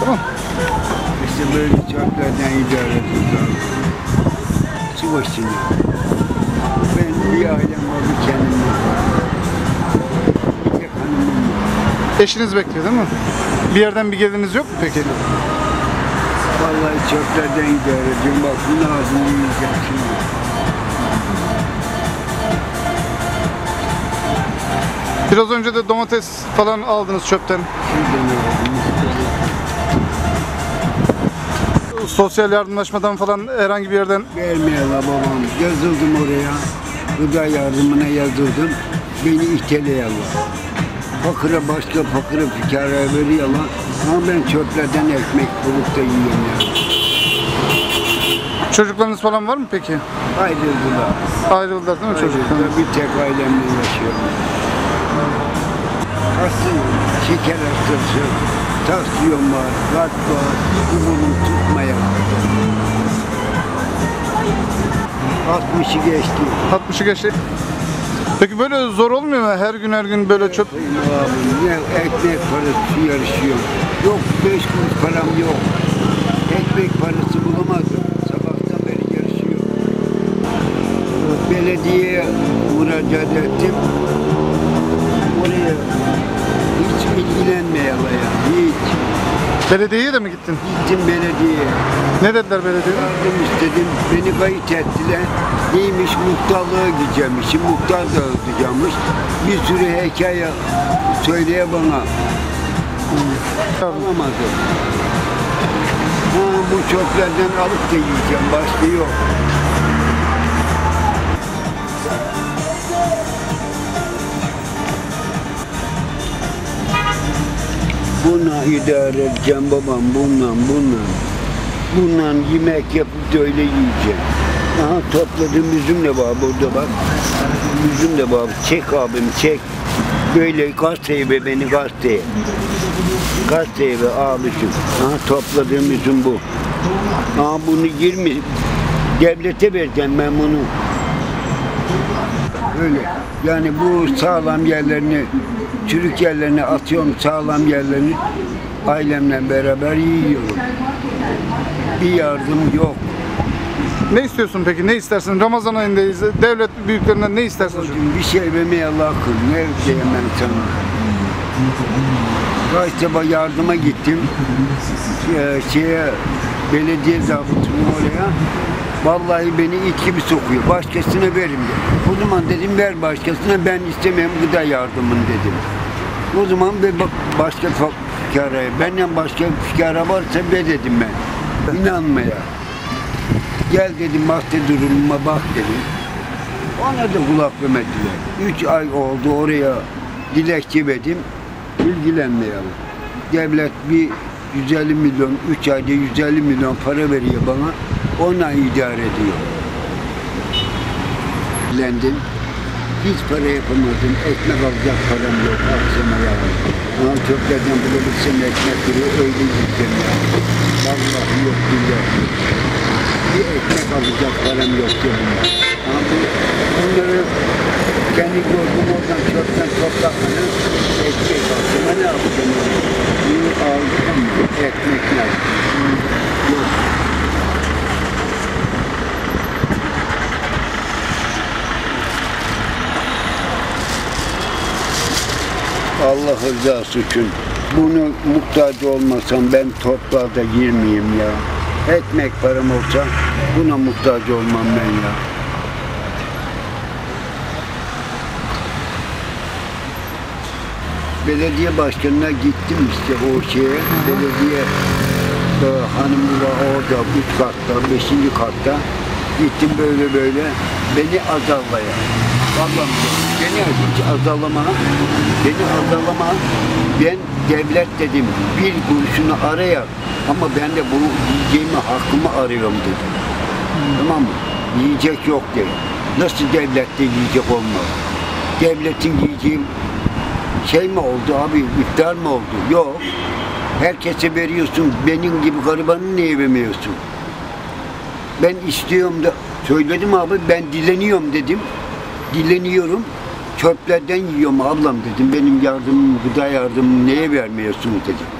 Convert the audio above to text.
Tamam. İşte böyle çarklardan idare ediyoruz. Sivas'ın. Ben bir ailem var bir kendim Eşiniz bekliyor değil mi? Bir yerden bir geliniz yok mu peki? Vallahi çöplerden idare ediyorum. Bak bunun ağzını yiyeceğim şimdi. Biraz önce de domates falan aldınız çöpten. Şimdi ne oldu? Sosyal yardımlaşmadan falan herhangi bir yerden Vermeyeler babam. Yazıldım oraya. Gıda yardımına yazıldım. Beni iteleyorlar. Fakire başka fakire fikara veriyorlar. Ama ben çöplerden ekmek bulup da yiyorum ya. çocuklarınız falan var mı peki? Ayrıldılar. Ayrıldılar değil mi çocuklar? Ayrıldılar. Bir tek ailemle yaşıyorum. Hastayım. Şeker hastası. Tansiyon var. Kalp var. Umurum tutmaya. 60'ı geçti. 60'ı geçti. Peki böyle zor olmuyor mu? Her gün her gün böyle çöp abim, ne ekmek parası yarışıyor. Yok beş kuruş param yok. Ekmek parası bulamadım. Sabahtan beri yarışıyor. Belediyeye müracaat ettim. Oraya ya. Hiç. belediyeye de mi gittin? Gittim belediyeye. Ne dediler belediye? Yardım istedim. Beni kayıt ettiler. Neymiş muhtarlığa gideceğimmiş. Muhtar da ödeyeceğimmiş. Bir sürü hikaye söyleye bana. Alamadım. Ha, bu çöplerden alıp da yiyeceğim. Başka yok. Buna idare edeceğim babam. Bundan, bundan. Bundan yemek yapıp da öyle yiyeceğim. Aha topladığım üzüm de var burada bak. Üzüm de var. Çek abim çek. Böyle gazeteye be beni gazeteye. Gazeteye be abicim. Aha topladığım üzüm bu. Aha bunu 20 devlete vereceğim ben bunu. Öyle. Yani bu sağlam yerlerini, çürük yerlerini atıyorum sağlam yerlerini ailemle beraber yiyorum. Bir yardım yok. Ne istiyorsun peki? Ne istersin? Ramazan ayındayız. Devlet büyüklerinden ne istersin? Bir şey vermeye Allah kıl. Ne diyeyim ben sana? Kaç defa yardıma gittim. Ee, şeye, belediye zabıtının oraya. Vallahi beni it gibi sokuyor. Başkasına verin dedi. O zaman dedim ver başkasına ben istemem gıda yardımını dedim. O zaman bir bak başka fikaraya, benden başka fikara varsa ver dedim ben. İnanmaya. Gel dedim madde durumuma bak dedim. Ona da kulak vermediler. Üç ay oldu oraya dilekçe verdim. İlgilenmeyelim. Devlet bir 150 milyon, üç ayda 150 milyon para veriyor bana. Ona idare ediyor. İlgilendim. Hiç para yapamadım. Ekmek alacak param yok. Akşama yarın. Ama çöplerden bulabilsem ekmek kırıyor. Öyle gideceğim ya. Vallahi yok billahi. Bir ekmek alacak param yok cebimde. Ama bu, bunları kendi gördüm oradan çöpten toplamanın ekmek aldım. Ne yapacağım? Bunu mı? Ekmekler. Yok. Allah rızası için bunu muhtaç olmasam ben toprağa da girmeyeyim ya. Ekmek param olsa buna muhtaç olmam ben ya. Belediye başkanına gittim işte o şeye. Belediye e, hanımı var orada üst katta, beşinci katta. Gittim böyle böyle. Beni azarlaya. Vallahi beni azarlama. Beni azarlama. Ben devlet dedim. Bir kuruşunu arayar. Ama ben de bunu yiyeceğimi hakkımı arıyorum dedim. Tamam mı? Yiyecek yok dedi. Nasıl devlette yiyecek olmaz? Devletin yiyeceği şey mi oldu abi? İftar mı oldu? Yok. Herkese veriyorsun. Benim gibi garibanı niye vermiyorsun? Ben istiyorum da söyledim abi ben dileniyorum dedim. Dileniyorum. Çöplerden yiyorum ablam dedim. Benim yardımım, gıda yardımımı neye vermiyorsunuz dedim.